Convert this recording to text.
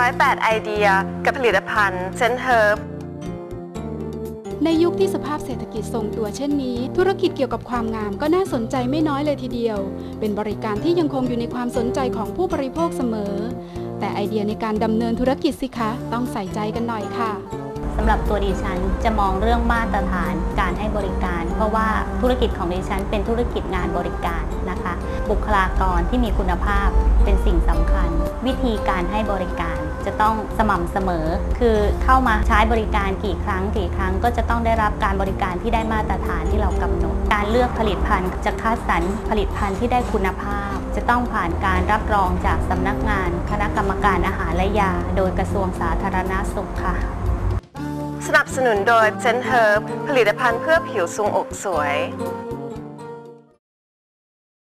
108 ไอเดีย กับผลิตภัณฑ์เซนเฮิร์บในยุคที่สภาพเศรษฐกิจทรงตัวเช่นนี้ ธุรกิจเกี่ยวกับความงามก็น่าสนใจไม่น้อยเลยทีเดียว เป็นบริการที่ยังคงอยู่ในความสนใจของผู้บริโภคเสมอ แต่ไอเดียในการดำเนินธุรกิจสิคะ ต้องใส่ใจกันหน่อยค่ะสำหรับตัวดิฉันจะมองเรื่องมาตรฐานการให้บริการ เพราะว่าธุรกิจของดิฉันเป็นธุรกิจงานบริการนะคะ บุคลากรที่มีคุณภาพเป็นสิ่งสำคัญ วิธีการให้บริการ จะต้องสม่ำเสมอ คือเข้ามาใช้บริการกี่ครั้งกี่ครั้ง ก็จะต้องได้รับการบริการที่ได้มาตรฐานที่เรากำหนด การเลือกผลิตภัณฑ์จะคัดสรรผลิตภัณฑ์ที่ได้คุณภาพ จะต้องผ่านการรับรองจากสำนักงาน คณะกรรมการอาหารและยา โดยกระทรวงสาธารณสุขค่ะ สนับสนุนโดยเซนเฮิร์บผลิตภัณฑ์เพื่อผิวทรงอกสวย